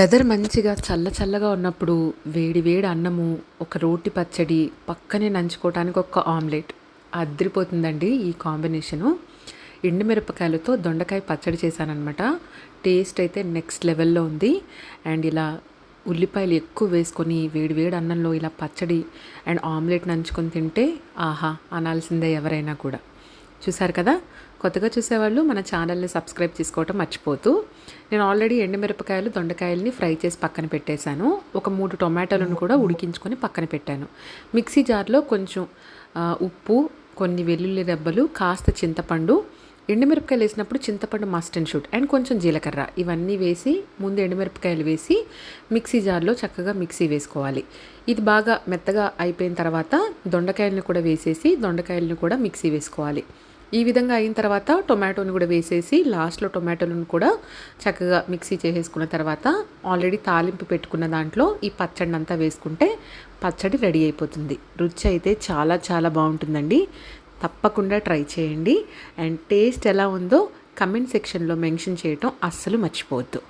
Weather మంచిగా చల్ల చల్లగా ఉన్నప్పుడు వేడి వేడి అన్నము ఒక రోటి పచ్చడి పక్కనే నంచుకోవటానికి ఒక ఆమ్లెట్. అదిరిపోతుందండి ఈ కాంబినేషను. ఎండుమిరపకాయలతో దొండకాయ పచ్చడి చేశానన్నమాట. టేస్ట్ అయితే నెక్స్ట్ లెవెల్లో ఉంది. అండ్ ఇలా ఉల్లిపాయలు ఎక్కువ వేసుకొని వేడి వేడి అన్నంలో ఇలా పచ్చడి అండ్ ఆమ్లెట్ నంచుకొని తింటే ఆహా అనాల్సిందే ఎవరైనా కూడా. చూసారు కదా? కొత్తగా చూసేవాళ్ళు మన ఛానల్ని సబ్స్క్రైబ్ చేసుకోవటం మర్చిపోతూ. నేను ఆల్రెడీ ఎండుమిరపకాయలు దొండకాయలని ఫ్రై చేసి పక్కన పెట్టేశాను. ఒక మూడు టొమాటోలను కూడా ఉడికించుకొని పక్కన పెట్టాను. మిక్సీ జార్లో కొంచెం ఉప్పు కొన్ని వెల్లుల్లి రెబ్బలు కాస్త చింతపండు. ఎండుమిరపకాయలు వేసినప్పుడు చింతపండు మస్ట్ అండ్ షూట్ అండ్ కొంచెం జీలకర్ర. ఇవన్నీ వేసి ముందు ఎండుమిరపకాయలు వేసి మిక్సీ జార్లో చక్కగా మిక్సీ వేసుకోవాలి. ఇది బాగా మెత్తగా అయిపోయిన తర్వాత దొండకాయలను కూడా వేసేసి దొండకాయలను కూడా మిక్సీ వేసుకోవాలి. ఈ విధంగా అయిన తర్వాత టొమాటోని కూడా వేసేసి లాస్ట్లో టొమాటోలను కూడా చక్కగా మిక్సీ చేసేసుకున్న తర్వాత ఆల్రెడీ తాలింపు పెట్టుకున్న దాంట్లో ఈ పచ్చడిని అంతా వేసుకుంటే పచ్చడి రెడీ అయిపోతుంది. రుచి అయితే చాలా చాలా బాగుంటుందండి. తప్పకుండా ట్రై చేయండి. అండ్ టేస్ట్ ఎలా ఉందో కమెంట్ సెక్షన్లో మెన్షన్ చేయటం అస్సలు మర్చిపోవద్దు.